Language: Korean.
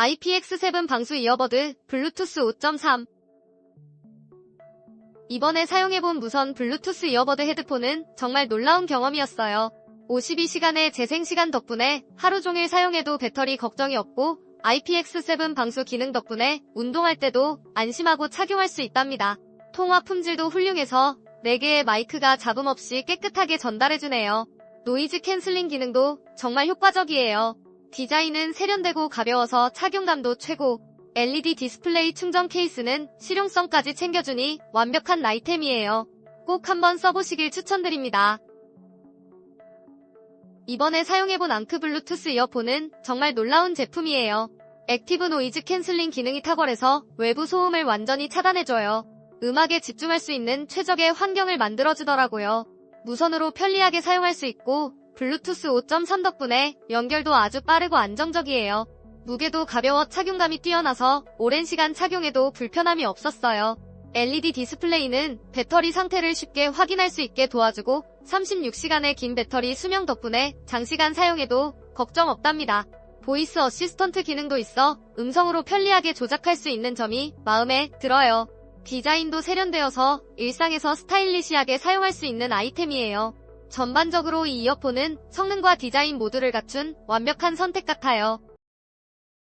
IPX7 방수 이어버드 블루투스 5.3 이번에 사용해본 무선 블루투스 이어버드 헤드폰은 정말 놀라운 경험이었어요. 52시간의 재생시간 덕분에 하루 종일 사용해도 배터리 걱정이 없고 IPX7 방수 기능 덕분에 운동할 때도 안심하고 착용할 수 있답니다. 통화 품질도 훌륭해서 4개의 마이크가 잡음 없이 깨끗하게 전달해주네요. 노이즈 캔슬링 기능도 정말 효과적이에요. 디자인은 세련되고 가벼워서 착용감도 최고. LED 디스플레이 충전 케이스는 실용성까지 챙겨주니 완벽한 아이템이에요. 꼭 한번 써보시길 추천드립니다. 이번에 사용해본 앙크 블루투스 이어폰은 정말 놀라운 제품이에요. 액티브 노이즈 캔슬링 기능이 탁월해서 외부 소음을 완전히 차단해줘요. 음악에 집중할 수 있는 최적의 환경을 만들어주더라고요. 무선으로 편리하게 사용할 수 있고 블루투스 5.3 덕분에 연결도 아주 빠르고 안정적이에요. 무게도 가벼워 착용감이 뛰어나서 오랜 시간 착용해도 불편함이 없었어요. LED 디스플레이는 배터리 상태를 쉽게 확인할 수 있게 도와주고 36시간의 긴 배터리 수명 덕분에 장시간 사용해도 걱정 없답니다. 보이스 어시스턴트 기능도 있어 음성으로 편리하게 조작할 수 있는 점이 마음에 들어요. 디자인도 세련되어서 일상에서 스타일리시하게 사용할 수 있는 아이템이에요. 전반적으로 이 이어폰은 성능과 디자인 모두를 갖춘 완벽한 선택 같아요.